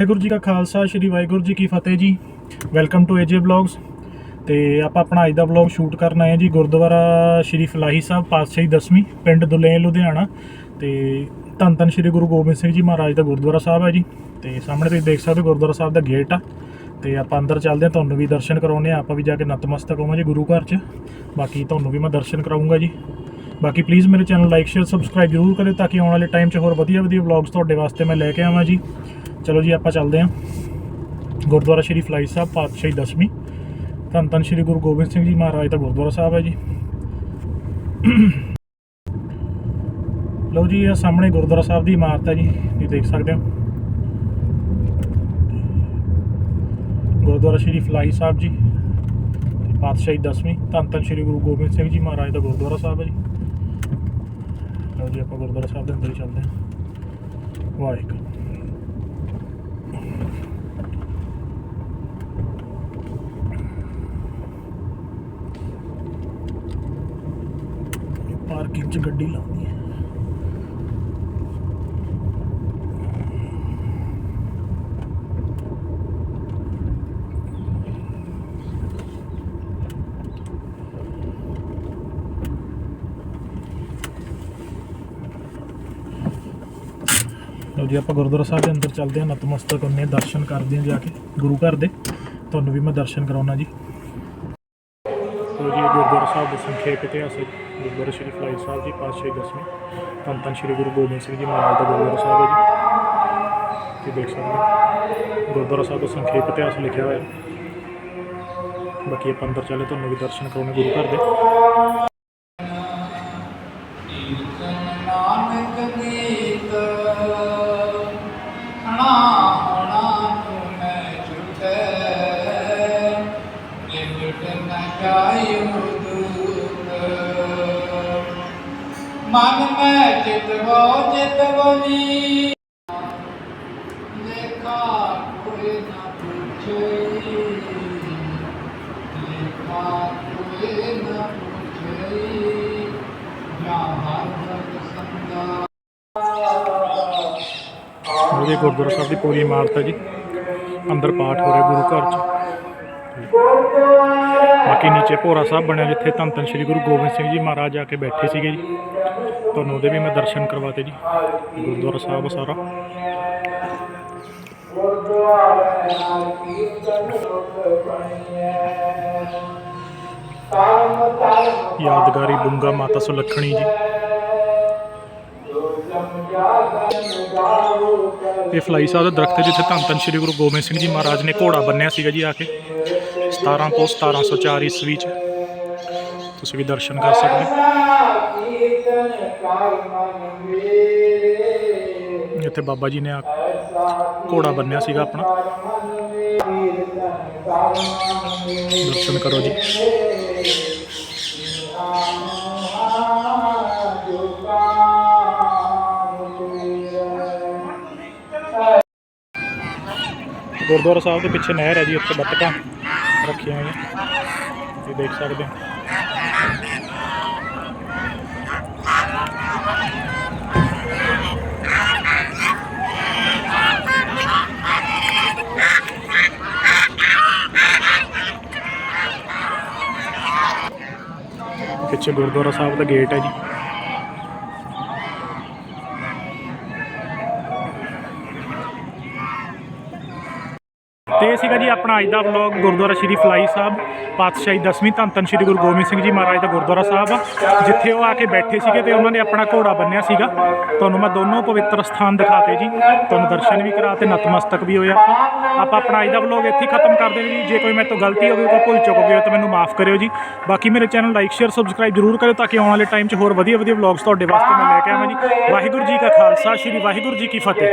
ਵਾਹਿਗੁਰੂ ਜੀ ਕਾ ਖਾਲਸਾ, ਸ੍ਰੀ ਵਾਹਿਗੁਰੂ ਜੀ ਕੀ ਫਤਿਹ ਜੀ। Welcome to AJ vlogs ਤੇ ਆਪਾਂ ਆਪਣਾ ਅੱਜ ਦਾ ਵਲੌਗ ਸ਼ੂਟ ਕਰਨ ਆਏ ਹਾਂ ਜੀ ਗੁਰਦੁਆਰਾ ਸ੍ਰੀ ਫਲਾਹੀ ਸਾਹਿਬ, ਪਾਤਸ਼ਾਹੀ ਦਸਵੀਂ, ਪਿੰਡ ਦੁਲੇਨ, ਲੁਧਿਆਣਾ। ਤੇ ਧੰਨ ਧੰਨ ਸ੍ਰੀ ਗੁਰੂ ਗੋਬਿੰਦ ਸਿੰਘ ਜੀ ਮਹਾਰਾਜ ਦਾ ਗੁਰਦੁਆਰਾ ਸਾਹਿਬ ਹੈ ਜੀ। ਤੇ ਸਾਹਮਣੇ ਤੁਸੀਂ ਦੇਖ ਸਕਦੇ ਹੋ ਗੁਰਦੁਆਰਾ ਸਾਹਿਬ ਦਾ ਗੇਟ ਆ। ਤੇ ਆਪਾਂ ਅੰਦਰ ਚੱਲਦੇ ਹਾਂ, ਤੁਹਾਨੂੰ ਵੀ ਦਰਸ਼ਨ ਕਰਾਉਂਦੇ ਆ ਆਪਾਂ ਵੀ ਜਾ ਕੇ ਨਤਮਸਤਕ ਹੋਵਾਂ ਜੀ ਗੁਰੂ ਘਰ 'ਚ। ਬਾਕੀ ਤੁਹਾਨੂੰ ਵੀ ਮੈਂ ਦਰਸ਼ਨ ਕਰਾਉਂਗਾ ਜੀ। ਬਾਕੀ ਪਲੀਜ਼ ਮੇਰੇ ਚੈਨਲ ਲਾਈਕ ਸ਼ੇਅਰ ਸਬਸਕ੍ਰਾਈਬ ਜ਼ਰੂਰ ਕਰਿਓ ਤਾਂ ਕਿ ਆਉਣ ਵਾਲੇ ਟਾਈਮ 'ਚ ਹੋਰ ਵਧੀਆ ਵਧੀਆ ਵਲੌਗਸ ਤੁਹਾਡੇ ਵਾਸਤੇ ਮੈਂ ਲੈ ਕੇ ਆਵਾਂ ਜੀ। ਚਲੋ ਜੀ, ਆਪਾਂ ਚੱਲਦੇ ਹਾਂ। ਗੁਰਦੁਆਰਾ ਸ਼੍ਰੀ ਫਲਾਈ ਸਾਹਿਬ, ਪਾਤਸ਼ਾਹੀ ਦਸਵੀਂ। ਧੰਨ ਧੰਨ ਸ਼੍ਰੀ ਗੁਰੂ ਗੋਬਿੰਦ ਸਿੰਘ ਜੀ ਮਹਾਰਾਜ ਦਾ ਗੁਰਦੁਆਰਾ ਸਾਹਿਬ ਹੈ ਜੀ। ਲਓ ਜੀ ਇਹ ਸਾਹਮਣੇ ਗੁਰਦੁਆਰਾ ਸਾਹਿਬ ਦੀ ਇਮਾਰਤ ਹੈ ਜੀ, ਤੁਸੀਂ ਦੇਖ ਸਕਦੇ ਹੋ। ਗੁਰਦੁਆਰਾ ਸ਼੍ਰੀ ਫਲਾਈ ਸਾਹਿਬ ਜੀ ਤੇ ਪਾਤਸ਼ਾਹੀ ਦਸਵੀਂ। ਧੰਨ ਧੰਨ ਸ਼੍ਰੀ ਗੁਰੂ ਗੋਬਿੰਦ ਸਿੰਘ ਜੀ ਮਹਾਰਾਜ ਦਾ ਗੁਰਦੁਆਰਾ ਸਾਹਿਬ ਹੈ ਜੀ। ਲਓ ਜੀ, ਆਪਾਂ ਗੁਰਦੁਆਰਾ ਸਾਹਿਬ ਦੇ ਅੰਦਰ ਹੀ ਚੱਲਦੇ ਹਾਂ। ਵਾਹਿਗੁਰੂ ਪਾਰਕਿੰਗ 'ਚ ਗੱਡੀ ਲਾਉਣੀ ਹੈ। ਲਓ ਜੀ, ਆਪਾਂ ਗੁਰਦੁਆਰਾ ਸਾਹਿਬ ਦੇ ਅੰਦਰ ਚੱਲਦੇ ਹਾਂ, ਨਤਮਸਤਕ ਹੁੰਨੇ ਦਰਸ਼ਨ ਕਰਦੇ ਹਾਂ ਜਾ ਕੇ, ਗੁਰੂ ਘਰ ਦੇ। ਤੁਹਾਨੂੰ ਵੀ ਮੈਂ ਦਰਸ਼ਨ ਕਰਾਉਣਾ ਜੀ। ਲਓ ਜੀ ਗੁਰਦੁਆਰਾ ਸਾਹਿਬ ਦੇ ਸੰਖੇਪ ਇਤਿਹਾਸ ਹੈ ਗੁਰਦੁਆਰਾ ਸ਼੍ਰੀ ਫਲਾਈ ਸਾਹਿਬ ਜੀ, ਪਾਤਸ਼ਾਹੀ ਦਸਵੀਂ। ਧੰਨ ਧੰਨ ਸ਼੍ਰੀ ਗੁਰੂ ਗੋਬਿੰਦ ਸਿੰਘ ਜੀ ਮਹਾਰਾਜ ਦਾ ਗੁਰਦੁਆਰਾ ਸਾਹਿਬ ਹੈ ਜੀ। ਤੇ ਦੇਖ ਸਕਦੇ ਹੋ, ਗੁਰਦੁਆਰਾ ਸਾਹਿਬ ਦਾ ਸੰਖੇਪ ਇਤਿਹਾਸ ਲਿਖਿਆ ਹੋਇਆ ਬਾਕੀ ਆਪਾਂ ਅੰਦਰ ਚੱਲੇ, ਤੁਹਾਨੂੰ ਵੀ ਦਰਸ਼ਨ ਕਰਾਉਣੇ ਗੁਰੂ ਘਰ ਦੇ। ਮਨ ਮੈਂ ਚਿਤਵੋ ਚਿਤਵਨੀ ਲੇਖਾ ਕੋਈ ਨਾ ਪੁੱਛੇ। ਲੇਖਾ ਕੋਈ ਨਾ ਪੁੱਛੇ। ਇਹ ਗੁਰਦੁਆਰਾ ਸਾਹਿਬ ਦੀ ਪੂਰੀ ਇਮਾਰਤ ਹੈ ਜੀ। ਅੰਦਰ ਪਾਠ ਹੋ ਰਿਹਾ ਗੁਰੂ ਘਰ 'ਚ। ਬਾਕੀ ਨੀਚੇ ਭੋਰਾ ਸਾਹਿਬ ਬਣਿਆ ਜਿੱਥੇ ਧੰਨ ਧੰਨ ਸ਼੍ਰੀ ਗੁਰੂ ਗੋਬਿੰਦ ਸਿੰਘ ਜੀ ਮਹਾਰਾਜ ਆ ਕੇ ਬੈਠੇ ਸੀਗੇ ਜੀ। ਤੁਹਾਨੂੰ ਉਹਦੇ ਵੀ ਮੈਂ ਦਰਸ਼ਨ ਕਰਵਾਤੇ ਜੀ। ਗੁਰਦੁਆਰਾ ਸਾਹਿਬ ਸਾਰਾ। ਯਾਦਗਾਰੀ ਬੁੰਗਾ ਮਾਤਾ ਸੁਲੱਖਣੀ ਜੀ। ਇਹ ਫਲਾਈ ਸਾਹਿਬ ਦਾ ਦਰਖਤ ਜਿੱਥੇ ਧੰਨ ਧੰਨ ਸ਼੍ਰੀ ਗੁਰੂ ਗੋਬਿੰਦ ਸਿੰਘ ਜੀ ਮਹਾਰਾਜ ਨੇ ਘੋੜਾ ਬੰਨਿਆ ਸੀਗਾ ਜੀ ਆ ਕੇ। 17 ਪੋ 1704 ਈਸਵੀ ਚ। ਤੁਸੀਂ ਵੀ ਦਰਸ਼ਨ ਕਰ ਸਕਦੇ ਹੋ। ਇੱਥੇ ਬਾਬਾ ਜੀ ਨੇ ਆ ਘੋੜਾ ਬੰਨਿਆ ਸੀਗਾ ਆਪਣਾ। ਦਰਸ਼ਨ ਕਰੋ ਜੀ। ਗੁਰਦੁਆਰਾ ਸਾਹਿਬ ਦੇ ਪਿੱਛੇ ਨਹਿਰ ਹੈ ਜੀ ਉੱਥੇ ਬੱਤਕਾਂ ਰੱਖੀਆਂ ਹੋਈਆਂ। ਤੁਸੀਂ ਦੇਖ ਸਕਦੇ ਹੋ। ਪਿੱਛੇ ਗੁਰਦੁਆਰਾ ਸਾਹਿਬ ਦਾ ਗੇਟ ਹੈ ਜੀ। ਤੇ ਇਹ ਸੀਗਾ ਜੀ ਆਪਣਾ ਅੱਜ ਦਾ ਵਲੌਗ ਗੁਰਦੁਆਰਾ ਸ਼੍ਰੀ ਫਲਾਈ ਸਾਹਿਬ, ਪਾਤਸ਼ਾਹੀ ਦਸਵੀਂ ਧੰਨ ਧੰਨ ਸ਼੍ਰੀ ਗੁਰੂ ਗੋਬਿੰਦ ਸਿੰਘ ਜੀ ਮਹਾਰਾਜ ਦਾ ਗੁਰਦੁਆਰਾ ਸਾਹਿਬ। ਆ ਜਿੱਥੇ ਉਹ ਆ ਕੇ ਬੈਠੇ ਸੀਗੇ ਤੇ ਉਹਨਾਂ ਨੇ ਆਪਣਾ ਘੋੜਾ ਬੰਨਿਆ ਸੀਗਾ। ਤੁਹਾਨੂੰ ਮੈਂ ਦੋਨੋਂ ਪਵਿੱਤਰ ਸਥਾਨ ਦਿਖਾਤੇ ਜੀ। ਤੁਹਾਨੂੰ ਦਰਸ਼ਨ ਵੀ ਕਰਾ ਕਰਾਤੇ ਨਤਮਸਤਕ ਵੀ ਹੋਇਆ। ਆਪਾਂ ਆਪਣਾ ਅੱਜ ਦਾ ਵਲੌਗ ਇੱਥੇ ਹੀ ਖਤਮ ਕਰਦੇ ਹਾਂ ਜੀ। ਜੇ ਕੋਈ ਮੇਰੇ ਤੋਂ ਗਲਤੀ ਹੋ ਗਈ, ਕੋਈ ਭੁੱਲ ਚੁੱਕ ਗਿਆ ਤਾਂ ਮੈਨੂੰ ਮਾਫ ਕਰਿਓ ਜੀ। ਬਾਕੀ ਮੇਰੇ ਚੈਨਲ ਲਾਈਕ ਸ਼ੇਅਰ ਸਬਸਕ੍ਰਾਈਬ ਜ਼ਰੂਰ ਕਰਿਓ ਤਾਂ ਕਿ ਆਉਣ ਵਾਲੇ ਟਾਈਮ 'ਚ ਹੋਰ ਵਧੀਆ ਵਧੀਆ ਵਲੌਗਸ ਤੁਹਾਡੇ ਵਾਸਤੇ ਮੈਂ ਲੈ ਕੇ ਆਵਾਂ ਜੀ। ਵਾਹਿਗੁਰੂ ਜੀ ਕਾ ਖਾਲਸਾ, ਸ਼੍ਰੀ ਵਾਹਿਗੁਰੂ ਜੀ ਕੀ ਫਤਿਹ।